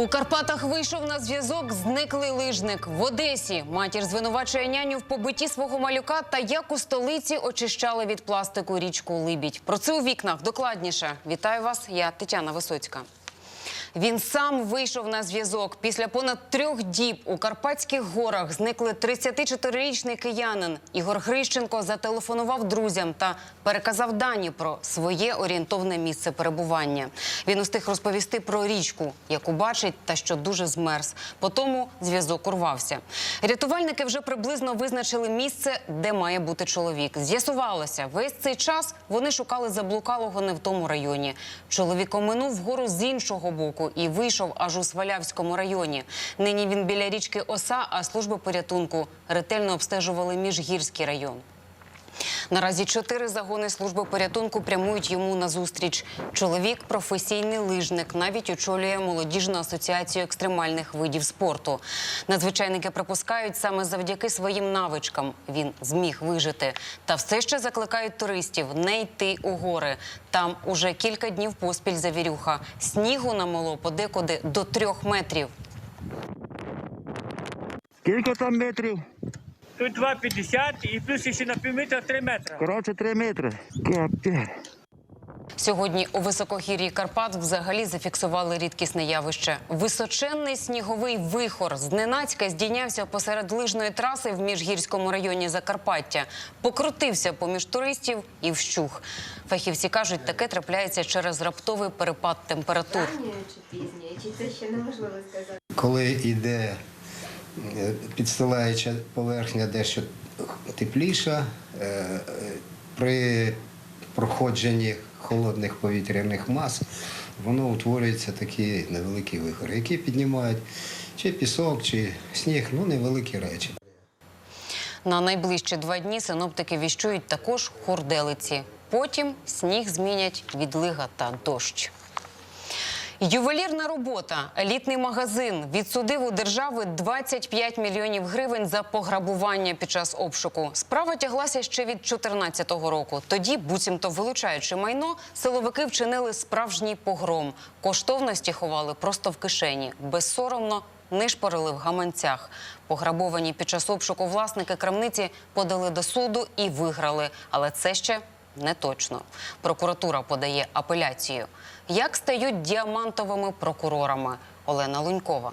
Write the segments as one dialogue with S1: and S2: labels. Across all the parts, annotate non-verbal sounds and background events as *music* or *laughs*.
S1: У Карпатах вийшов на зв'язок зниклий лижник. В Одесі матір звинувачує няню в побитті свого малюка та як у столиці очищали від пластику річку Либідь. Про це у вікнах докладніше. Вітаю вас, я Тетяна Висоцька. Він сам вийшов на зв'язок. Після понад трьох діб у Карпатських горах зникли 34-річний киянин. Ігор Грищенко зателефонував друзям та переказав дані про своє орієнтовне місце перебування. Він устиг розповісти про річку, яку бачить та що дуже змерз. Потому зв'язок урвався. Рятувальники вже приблизно визначили місце, де має бути чоловік. З'ясувалося, весь цей час вони шукали заблукалого не в тому районі. Чоловік оминув гору з іншого боку і вийшов аж у Свалявському районі. Нині він біля річки Оса, а служби порятунку ретельно обстежували міжгірський район. Наразі чотири загони служби порятунку прямують йому на зустріч. Чоловік професійний лижник, навіть очолює молодіжну асоціацію екстремальних видів спорту. Надзвичайники припускають саме завдяки своїм навичкам. Він зміг вижити. Та все ще закликають туристів не йти у гори. Там уже кілька днів поспіль завірюха. Снігу намоло подекуди до трьох метрів.
S2: Скільки там метрів?
S3: Тут 2,50 і плюс ще на півметра 3 метри.
S2: Коротше, 3 метри. Капець.
S1: Сьогодні у високогір'ї Карпат взагалі зафіксували рідкісне явище. Височенний сніговий вихор зненацька здійнявся посеред лижної траси в міжгірському районі Закарпаття. Покрутився поміж туристів і вщух. Фахівці кажуть, таке трапляється через раптовий перепад температур.
S4: Чи пізньою, чи це ще неможливо сказати?
S5: коли йде підстилаюча поверхня дещо тепліша, е, е, при проходженні холодних повітряних мас воно утворюється такі невеликі вихори, які піднімають чи пісок, чи сніг, ну невеликі речі.
S1: На найближчі два дні синоптики віщують також хурделиці. Потім сніг змінять відлига та дощ. Ювелірна робота, елітний магазин відсудив у держави 25 мільйонів гривень за пограбування під час обшуку. Справа тяглася ще від 2014 року. Тоді, буцімто вилучаючи майно, силовики вчинили справжній погром. Коштовності ховали просто в кишені, безсоромно нишпорили в гаманцях. Пограбовані під час обшуку власники крамниці подали до суду і виграли. Але це ще не точно. Прокуратура подає апеляцію. Як стають діамантовими прокурорами? Олена Лунькова.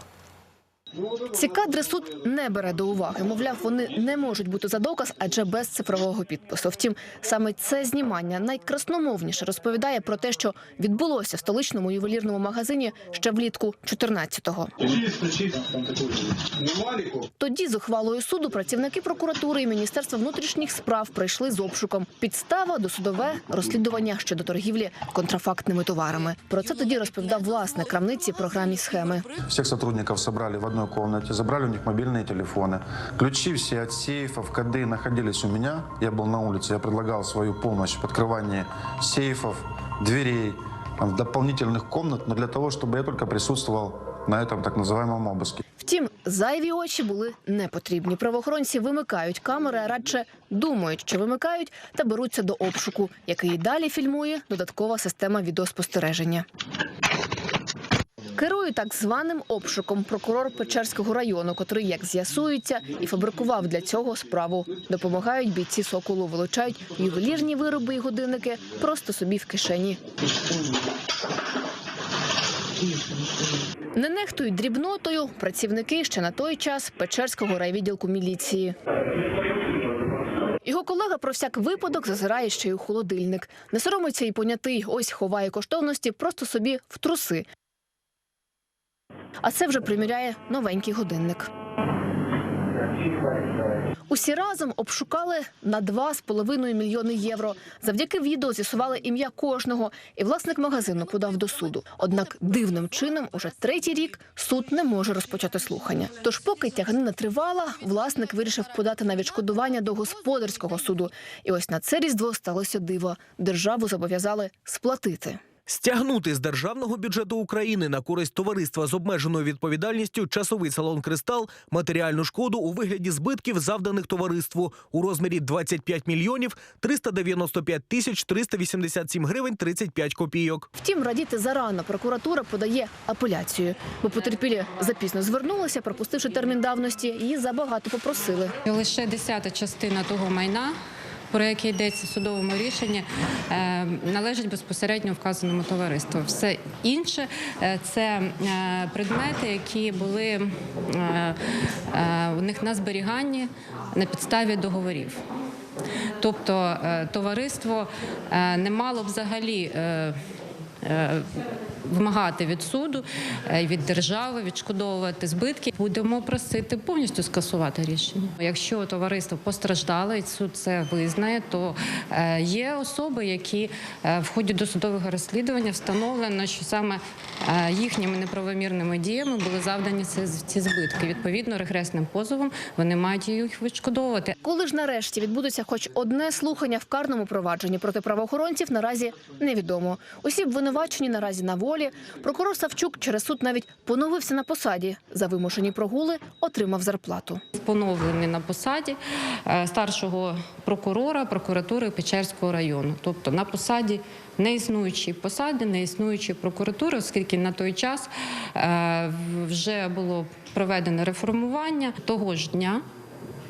S6: Ці кадри суд не бере до уваги. Мовляв, вони не можуть бути за доказ, адже без цифрового підпису. Втім, саме це знімання найкрасномовніше розповідає про те, що відбулося в столичному ювелірному магазині ще влітку 14-го. Тоді з ухвалою суду працівники прокуратури і міністерства внутрішніх справ прийшли з обшуком. Підстава досудове розслідування щодо торгівлі контрафактними товарами. Про це тоді розповідав власник крамниці програмі схеми.
S7: Всех сотрудников собрали в одной комнате, забрали у них мобильные телефоны. Ключи все от сейфов, коды находились у меня. Я был на улице, я предлагал свою помощь в открывании сейфов, дверей, там, дополнительных комнат, но для того, чтобы я только присутствовал на этом так называемом обыске.
S6: Втім, зайві очі були не потрібні. Правоохоронці вимикають камери, а радше думають, що вимикають, та беруться до обшуку, який і далі фільмує додаткова система відеоспостереження. Керує так званим обшуком прокурор Печерського району, котрий, як з'ясується, і фабрикував для цього справу. Допомагають бійці соколу, вилучають ювелірні вироби і годинники просто собі в кишені. Не нехтують дрібнотою працівники ще на той час Печерського райвідділку міліції. Його колега про всяк випадок зазирає ще й у холодильник. Не соромиться і понятий, ось ховає коштовності просто собі в труси. А це вже приміряє новенький годинник. Усі разом обшукали на 2,5 мільйони євро. Завдяки відео з'ясували ім'я кожного, і власник магазину подав до суду. Однак дивним чином, уже третій рік суд не може розпочати слухання. Тож, поки тяганина тривала, власник вирішив подати на відшкодування до господарського суду. І ось на це різдво сталося диво. Державу зобов'язали сплатити.
S8: Стягнути з державного бюджету України на користь товариства з обмеженою відповідальністю часовий салон Кристал матеріальну шкоду у вигляді збитків, завданих товариству у розмірі 25 мільйонів 395 тисяч 387 гривень 35 копійок.
S6: Втім, радіти зарано прокуратура подає апеляцію, бо потерпілі запізно звернулися, пропустивши термін давності, і забагато попросили.
S9: Лише десята частина того майна, про яке йдеться в судовому рішенні, е, належить безпосередньо вказаному товариству. Все інше е, це е, предмети, які були у них на зберіганні на підставі договорів. Тобто товариство не мало взагалі. Е, Вимагати від суду, е, від держави відшкодовувати збитки. Будемо просити повністю скасувати рішення. Якщо товариство постраждало і суд це визнає, то е, є особи, які в ході досудового розслідування встановлено, що саме їхніми неправомірними діями були завдані ці, збитки. Відповідно, регресним позовом вони мають їх відшкодовувати.
S6: Коли ж нарешті відбудеться хоч одне слухання в карному провадженні проти правоохоронців, наразі невідомо. Усі обвинувачені наразі на волі. Прокурор Савчук через суд навіть поновився на посаді. За вимушені прогули отримав зарплату.
S9: поновлений на посаді е, старшого прокурора прокуратури Печерського району, тобто на посаді неіснуючій посаді, неіснуючої прокуратури, оскільки на той час е, вже було проведено реформування того ж дня.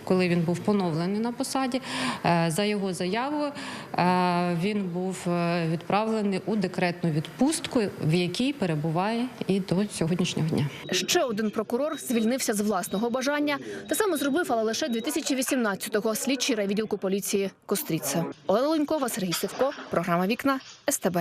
S9: Коли він був поновлений на посаді, е, за його заявою е, він був е, відправлений у декретну відпустку, в якій перебуває і до сьогоднішнього дня.
S6: Ще один прокурор звільнився з власного бажання. Те саме зробив, але лише 2018-го слідчий райвідділку поліції Костріца. Олена Ленькова, Сергій Сивко, програма Вікна СТБ.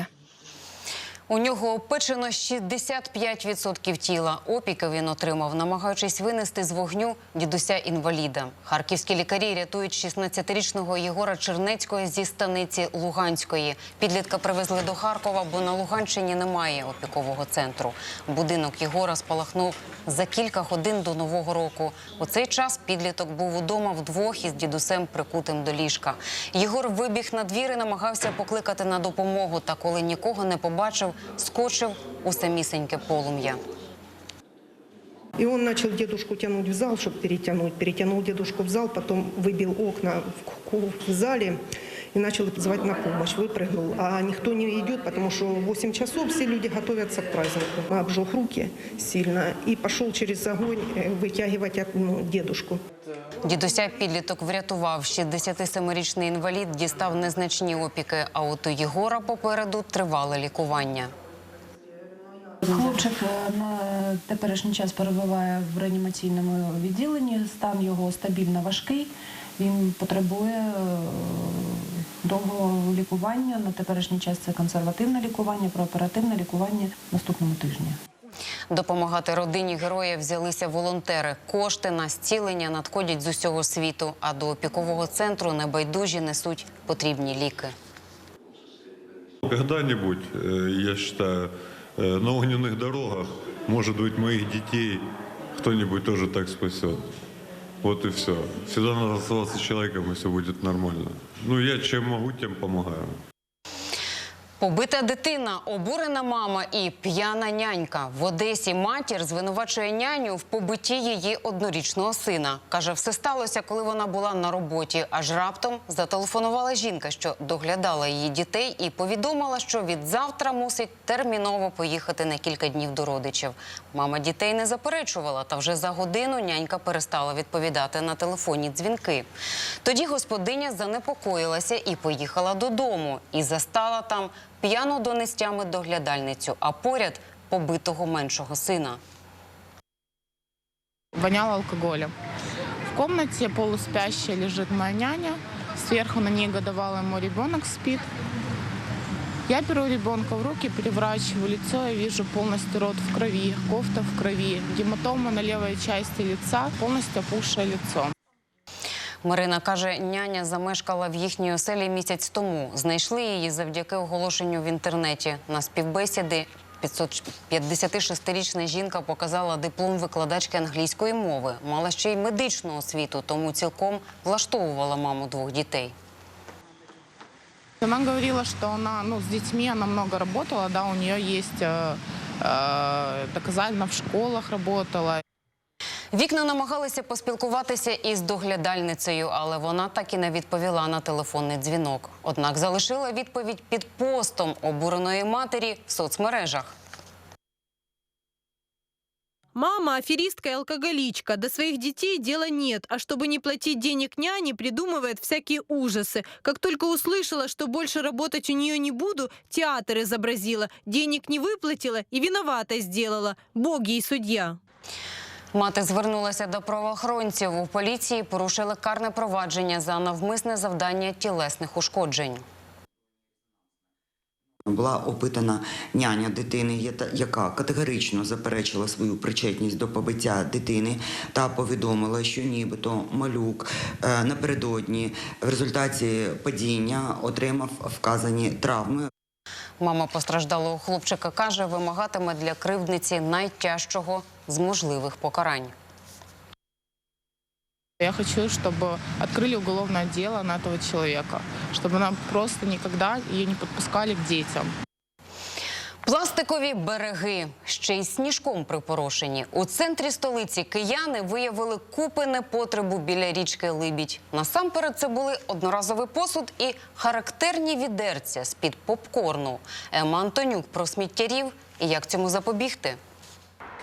S1: У нього опечено 65% тіла. Опіки він отримав, намагаючись винести з вогню дідуся інваліда. Харківські лікарі рятують 16-річного Єгора Чернецького зі станиці Луганської. Підлітка привезли до Харкова, бо на Луганщині немає опікового центру. Будинок Єгора спалахнув за кілька годин до нового року. У цей час підліток був удома вдвох із дідусем прикутим до ліжка. Єгор вибіг на двір і намагався покликати на допомогу. Та коли нікого не побачив, скочив у самісеньке полум'я.
S10: И он начал дедушку тянуть в зал, чтобы перетянуть. Перетянул дедушку в зал, потом выбил окна в зале и начал звать на помощь. Выпрыгнул. А никто не идет, потому что в 8 часов все люди готовятся к празднику. Обжег руки сильно и пошел через огонь э, вытягивать ну, дедушку.
S1: Дідуся підліток врятував. 67-річний інвалід дістав незначні опіки, а от у Єгора попереду тривале лікування.
S11: Хлопчик е, на теперішній час перебуває в реанімаційному відділенні. Стан його стабільно важкий. Він потребує е, довгого лікування. На теперішній час це консервативне лікування, прооперативне лікування наступному тижні.
S1: Допомагати родині героя взялися волонтери. Кошти на зцілення надходять з усього світу, а до опікового центру небайдужі несуть потрібні ліки.
S12: Когда-нибудь, э, я считаю, э, на огненных дорогах, может быть, моих детей кто-нибудь тоже так спасет. Вот и все. Всегда надо оставаться человеком, и все будет нормально. Ну, я чим можу, тим помогаю.
S1: Побита дитина, обурена мама і п'яна нянька. В Одесі матір звинувачує няню в побитті її однорічного сина. Каже, все сталося, коли вона була на роботі. Аж раптом зателефонувала жінка, що доглядала її дітей, і повідомила, що від завтра мусить терміново поїхати на кілька днів до родичів. Мама дітей не заперечувала, та вже за годину нянька перестала відповідати на телефонні дзвінки. Тоді господиня занепокоїлася і поїхала додому. І застала там п'яну до нестями доглядальницю, а поряд побитого меншого сина.
S13: воняло алкоголем. В комнате полуспящая лежит моя няня. Сверху на ней годовалый мой ребенок спит. Я беру ребенка в руки, переворачиваю лицо и вижу полностью рот в крови, кофта в крови, гематома на левой части лица, полностью опухшее лицо.
S1: Марина каже, няня замешкала в їхній оселі місяць тому. Знайшли її завдяки оголошенню в інтернеті. На співбесіди 56-річна жінка показала диплом викладачки англійської мови. Мала ще й медичну освіту, тому цілком влаштовувала маму двох дітей.
S13: Она говорила, что она ну, с детьми, она много да, у нее есть э, э, доказательно в школах работала.
S1: Вікна намагалися поспілкуватися із доглядальницею, але вона так і не відповіла на телефонний дзвінок. Однак залишила відповідь під постом обуреної матері в соцмережах.
S14: Мама аферистка и алкоголичка. До своих детей дела нет. А чтобы не платить денег няне, придумывает всякие ужасы. Как только услышала, что больше работать у нее не буду, театр изобразила. Денег не выплатила и виновата сделала. Бог ей судья.
S1: Мати звернулася до правоохоронців. У поліції порушили карне провадження за навмисне завдання тілесних ушкоджень.
S15: Була опитана няня дитини, яка категорично заперечила свою причетність до побиття дитини та повідомила, що нібито малюк е, напередодні в результаті падіння отримав вказані травми.
S1: Мама постраждалого хлопчика каже, вимагатиме для кривдниці найтяжчого з можливих покарань.
S13: Я хочу, чтобы открыли уголовное дело на этого человека, чтобы она просто никогда ее не подпускали к детям.
S1: Пластикові береги ще й сніжком припорошені. У центрі столиці кияни виявили купи непотребу біля річки Либідь. Насамперед це були одноразовий посуд і характерні відерця з-під попкорну. Ема Антонюк про сміттярів і як цьому запобігти.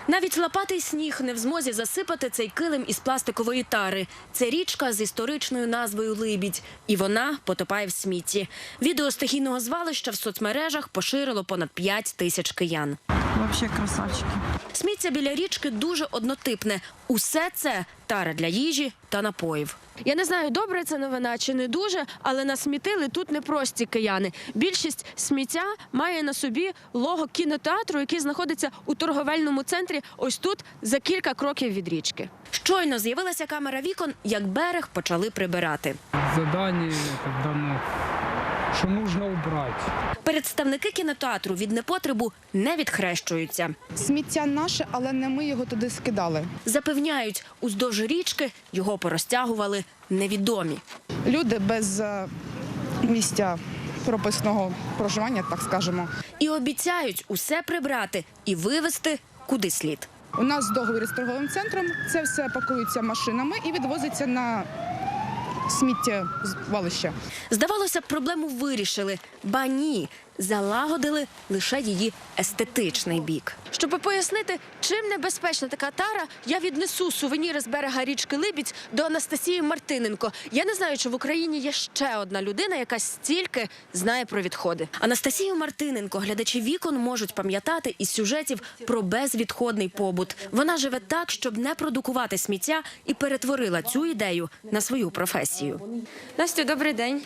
S16: Навіть лопатий сніг не в змозі засипати цей килим із пластикової тари. Це річка з історичною назвою Либідь, і вона потопає в смітті. Відео стихійного звалища в соцмережах поширило понад 5 тисяч киян.
S14: Вообще красавчики.
S16: Сміття біля річки дуже однотипне. Усе це тара для їжі та напоїв.
S17: Я не знаю, добре це новина чи не дуже, але насмітили тут не прості кияни. Більшість сміття має на собі лого кінотеатру, який знаходиться у торговельному центрі, ось тут за кілька кроків від річки.
S16: Щойно з'явилася камера вікон, як берег почали прибирати.
S18: задание это дано, что нужно убрать.
S16: Представники кінотеатру від непотребу не відхрещуються.
S13: Сміття наше, але не ми його туди скидали.
S16: Запевняють, уздовж річки його порозтягували невідомі.
S13: Люди без е, місця прописного проживання, так скажемо.
S16: І обіцяють усе прибрати і вивезти куди слід.
S13: У нас договір з торговим центром. Це все пакується машинами і відвозиться на сміттєзвалище.
S16: Здавалося, проблему вирішили, ба ні, залагодили лише її естетичний бік.
S17: Щоб пояснити, чим небезпечна така тара, я віднесу сувеніри з берега річки Либідь до Анастасії Мартиненко. Я не знаю, чи в Україні є ще одна людина, яка стільки знає про відходи.
S16: Анастасію Мартиненко глядачі вікон можуть пам'ятати із сюжетів про безвідходний побут. Вона живе так, щоб не продукувати сміття, і перетворила цю ідею на свою професію.
S17: Настю, добрий день.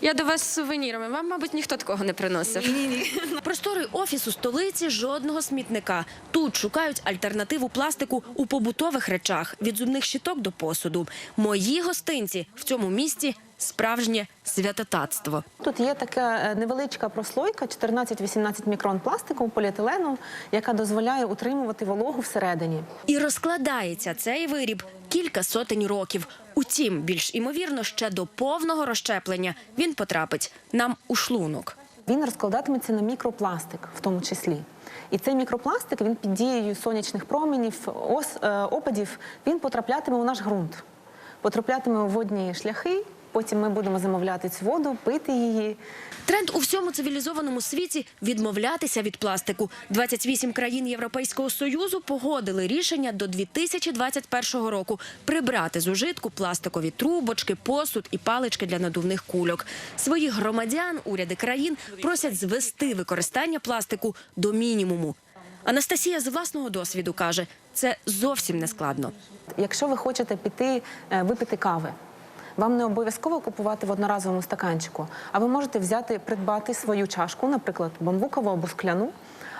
S17: Я до вас з сувенірами. Вам, мабуть, ніхто такого не приносив. Ні, ні. *laughs*
S16: Просторий офісу столиці жодного смітника. Тут шукають альтернативу пластику у побутових речах від зубних щиток до посуду. Мої гостинці в цьому місті справжнє святотатство.
S19: Тут є така е, невеличка прослойка 14-18 мікрон пластику поліетилену, яка дозволяє утримувати вологу всередині.
S16: І розкладається цей виріб кілька сотень років. Утім, більш імовірно, ще до повного розщеплення він потрапить нам у шлунок.
S19: Він розкладатиметься на мікропластик, в тому числі. І цей мікропластик він під дією сонячних променів, ос, е, опадів, він потраплятиме у наш ґрунт, потраплятиме у водні шляхи. Потім ми будемо замовляти цю воду, пити її.
S16: Тренд у всьому цивілізованому світі відмовлятися від пластику. 28 країн Європейського союзу погодили рішення до 2021 року прибрати з ужитку пластикові трубочки, посуд і палички для надувних кульок. Своїх громадян уряди країн просять звести використання пластику до мінімуму. Анастасія з власного досвіду каже, це зовсім не складно.
S19: Якщо ви хочете піти е, випити кави, вам не обов'язково купувати в одноразовому стаканчику, а ви можете взяти, придбати свою чашку, наприклад, бамбукову або скляну.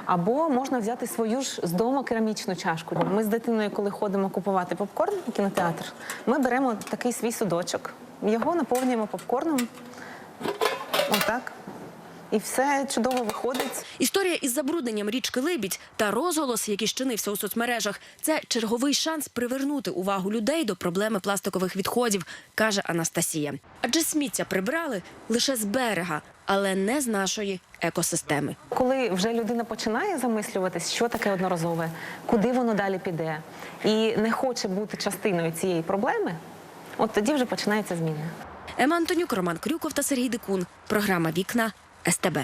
S19: Або можна взяти свою ж з дому керамічну чашку. Ми з дитиною, коли ходимо купувати попкорн у кінотеатр, ми беремо такий свій судочок, його наповнюємо попкорном. Отак. І все чудово виходить.
S16: Історія із забрудненням річки Либідь та розголос, який щинився у соцмережах, це черговий шанс привернути увагу людей до проблеми пластикових відходів, каже Анастасія. Адже сміття прибрали лише з берега, але не з нашої екосистеми.
S19: Коли вже людина починає замислюватись, що таке одноразове, куди воно далі піде, і не хоче бути частиною цієї проблеми, от тоді вже починаються зміни.
S16: Ема Антонюк, Роман Крюков та Сергій Дикун. Програма Вікна СТБ.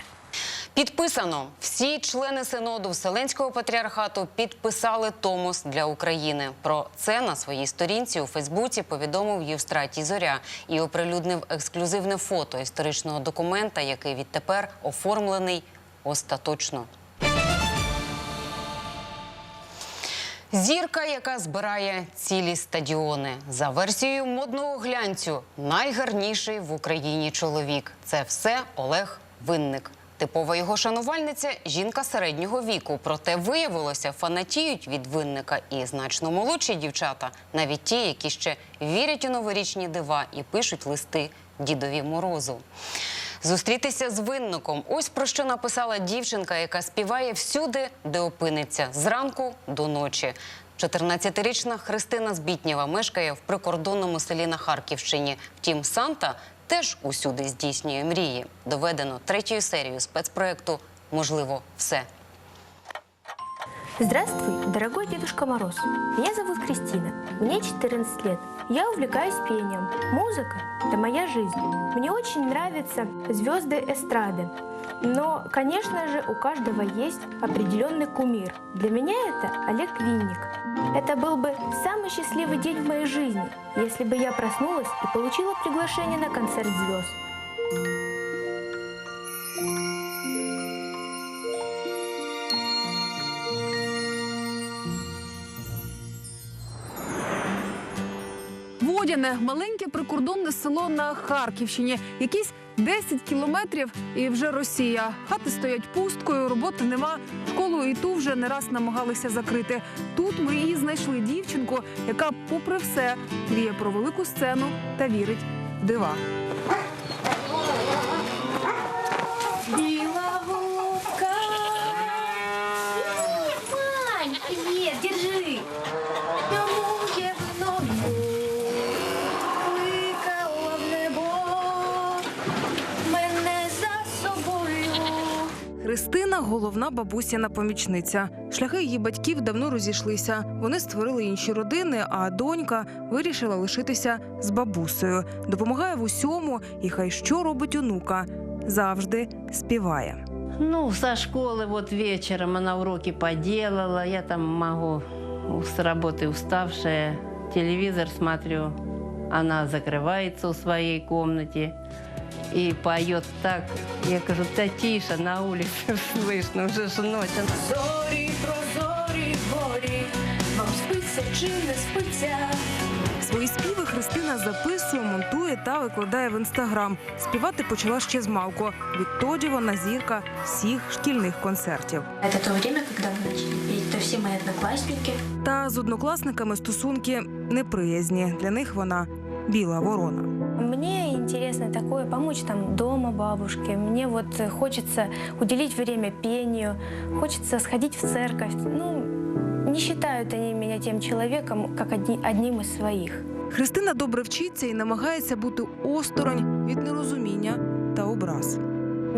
S1: Підписано. Всі члени синоду Вселенського патріархату підписали Томос для України. Про це на своїй сторінці у Фейсбуці повідомив Євстратій Зоря і оприлюднив ексклюзивне фото історичного документа, який відтепер оформлений остаточно. Зірка, яка збирає цілі стадіони. За версією модного глянцю, найгарніший в Україні чоловік. Це все Олег Винник. Типова його шанувальниця жінка середнього віку. Проте виявилося, фанатіють від винника і значно молодші дівчата, навіть ті, які ще вірять у новорічні дива і пишуть листи дідові морозу. Зустрітися з винником. Ось про що написала дівчинка, яка співає всюди, де опиниться, зранку до ночі. 14-річна Христина Збітнєва мешкає в прикордонному селі на Харківщині. Втім, Санта теж усюди здійснює мрії. Доведено третьою серією спецпроекту Можливо, все.
S20: Здравствуй, дорогой Дедушка Мороз. Меня зовут Кристина. Мне 14 лет. Я увлекаюсь пением. Музыка – это моя жизнь. Мне очень нравятся звезды эстрады. Но, конечно же, у каждого есть определенный кумир. Для меня это Олег Винник. Это был бы самый счастливый день в моей жизни, если бы я проснулась и получила приглашение на концерт звезд.
S21: Водяне маленьке прикордонне село на Харківщині. Якісь 10 кілометрів і вже Росія. Хати стоять пусткою, роботи нема. Школу і ту вже не раз намагалися закрити. Тут ми і знайшли дівчинку, яка, попри все, мріє про велику сцену та вірить в дива. головна бабусяна помічниця. Шляхи її батьків давно розійшлися. Вони створили інші родини, а донька вирішила лишитися з бабусею. Допомагає в усьому, і хай що робить онука. Завжди співає.
S22: Ну, со школы вот вечером она уроки поделала, я там могу с работы уставшая, телевизор смотрю, она закрывается в своей комнате и поет так. Я кажу, да тише, на улице *laughs* слышно, уже ж ночь.
S20: Зорі, прозорі, горі, вам спиться чи не спиться?
S21: Свої співи Христина записує, монтує та викладає в інстаграм. Співати почала ще з малку. Відтоді вона зірка всіх шкільних концертів.
S20: Это то время, когда вы начали петь, то все мои одноклассники.
S21: Та з однокласниками стосунки неприязні. Для них вона біла ворона.
S20: Мне интересно такое помочь там дома бабушке. Мне вот э, хочется уделить время пению, хочется сходить в церковь. Ну, не считают они меня тем человеком, как одни- одним из своих.
S21: Христина добре вчиться і намагається бути осторонь від нерозуміння та образ.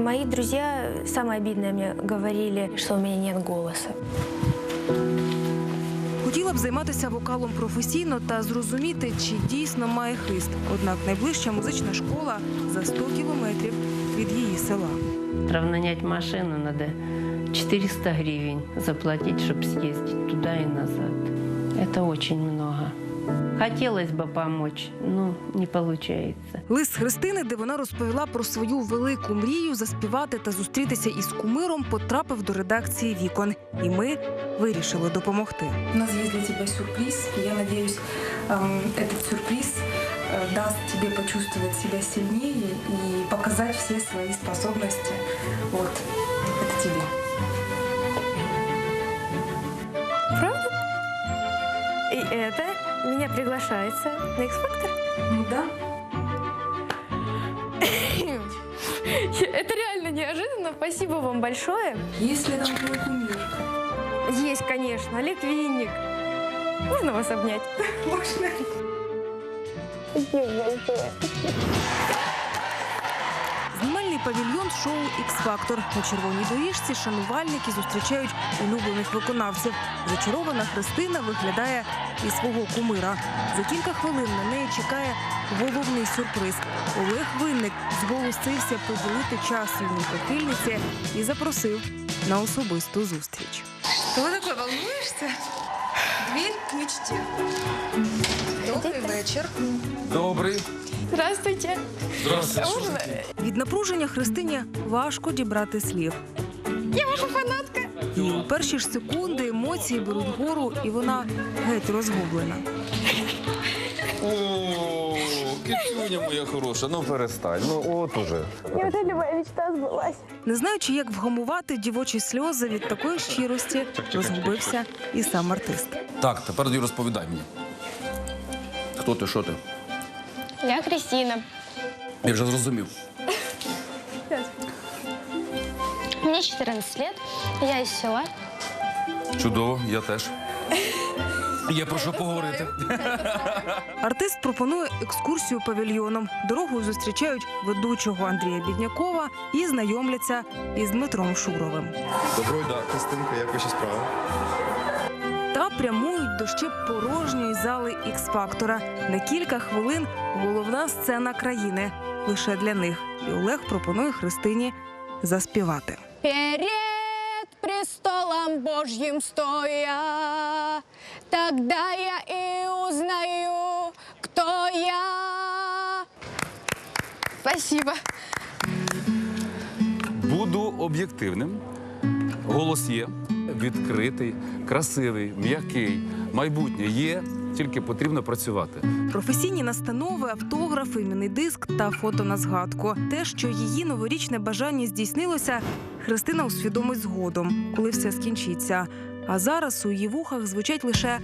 S20: Мои друзья самое обидное мне говорили, что у меня нет голоса.
S21: Хотіла б займатися вокалом професійно та зрозуміти, чи дійсно має хист. Однак найближча музична школа за 100 кілометрів від її села.
S22: Равнять машину надо 400 гривен заплатить, чтобы съездить туда и назад. Это очень много. Хотелось бы помочь, но не получается.
S21: Лист Христини, де вона розповіла про свою велику мрію заспівати та зустрітися із кумиром, потрапив до редакції вікон, і ми вирішили допомогти.
S23: У нас есть для тебя сюрприз. и Я надеюсь, эм, этот сюрприз э, даст тебе почувствовать себя сильнее и показать все свои способности. Вот, это тебе.
S20: Правда? И это меня приглашается на X-Factor?
S23: Ну да.
S20: Это реально неожиданно. Спасибо вам большое.
S24: Есть ли там твой кумир?
S20: Есть, конечно. Олег Винник. Можно вас обнять?
S24: Можно.
S20: Спасибо большое.
S21: Знімальний павільйон шоу «Ікс-фактор». На червоній доріжці шанувальники зустрічають улюблених виконавців. Зачарована Христина виглядає і свого кумира. За кілька хвилин на неї чекає головний сюрприз. Олег Винник зголосився поділити час юній прихильниці і запросив на особисту зустріч.
S24: Что такое, волнуешься? Дверь к мечте. Добрый вечер.
S25: Добрий.
S20: Здравствуйте.
S25: Здравствуйте.
S21: Від напруження Христині важко дібрати слів.
S20: Я ваша фанатка.
S21: І у перші ж секунди емоції беруть гору, і вона геть розгублена.
S25: О, кицюня моя хороша, ну перестань. Ну от уже.
S20: Неужели моя мечта сбылась?
S21: Не знаючи, як вгамувати дівочі сльози від такої щирості, розгубився і сам артист.
S25: Так, тепер розповідай мені. Хто ти, що ти?
S20: Я Кристина.
S25: Я вже зрозумів.
S20: Мне 14 лет. Я из села.
S25: Чудово, я теж. Є про що поговорити.
S21: Артист пропонує екскурсію павільйоном. Дорогою зустрічають ведучого Андрія Біднякова і знайомляться із Дмитром Шуровим.
S26: Доброго да, Костинка, як ваші справи?
S21: Прямують до ще порожньої зали Ікс-фактора. На кілька хвилин головна сцена країни лише для них. І Олег пропонує Христині заспівати.
S20: Перед престолом Божьим стоя, тогда я и узнаю, кто я. Спасибо.
S25: Буду об'єктивним. Голос є, відкритий, красивий, м'який. Майбутнє є, тільки потрібно працювати.
S21: Професійні настанови, автограф, іменний диск та фото на згадку. Те, що її новорічне бажання здійснилося, Христина усвідомить згодом, коли все скінчиться. А зараз у її вухах звучать лише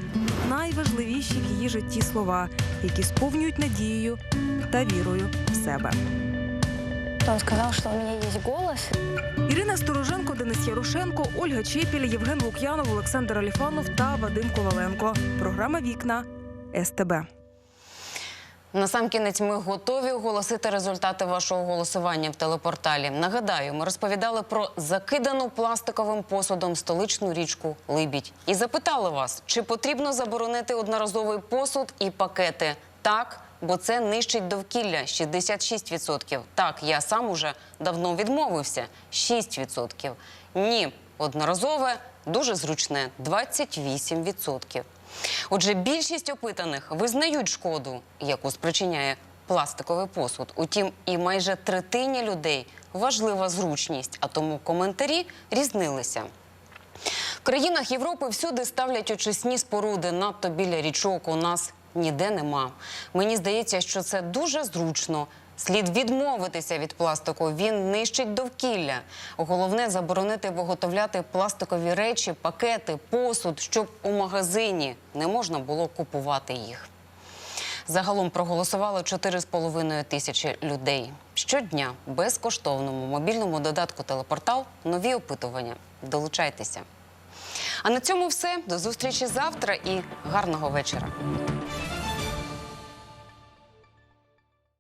S21: найважливіші в її житті слова, які сповнюють надією та вірою в себе.
S20: Он сказал, что у меня есть голос.
S21: Ірина Стороженко, Денис Ярошенко, Ольга Чепіль, Євген Лук'янов, Олександр Аліфанов та Вадим Коваленко. Програма Вікна СТБ.
S1: Насамкінець ми готові оголосити результати вашого голосування в телепорталі. Нагадаю, ми розповідали про закидану пластиковим посудом столичну річку Либідь і запитали вас, чи потрібно заборонити одноразовий посуд і пакети. Так, бо це нищить довкілля 66%. Так, я сам уже давно відмовився 6%. Ні, одноразове дуже зручне 28%. Отже, більшість опитаних визнають шкоду, яку спричиняє пластиковий посуд. Утім, і майже третині людей важлива зручність, а тому коментарі різнилися. В країнах Європи всюди ставлять очисні споруди надто біля річок. У нас ніде нема. Мені здається, що це дуже зручно. Слід відмовитися від пластику. Він нищить довкілля. Головне заборонити виготовляти пластикові речі, пакети, посуд, щоб у магазині не можна було купувати їх. Загалом проголосувало 4,5 тисячі людей. Щодня безкоштовному мобільному додатку телепортал нові опитування. Долучайтеся. А на цьому все. До зустрічі завтра і гарного вечора.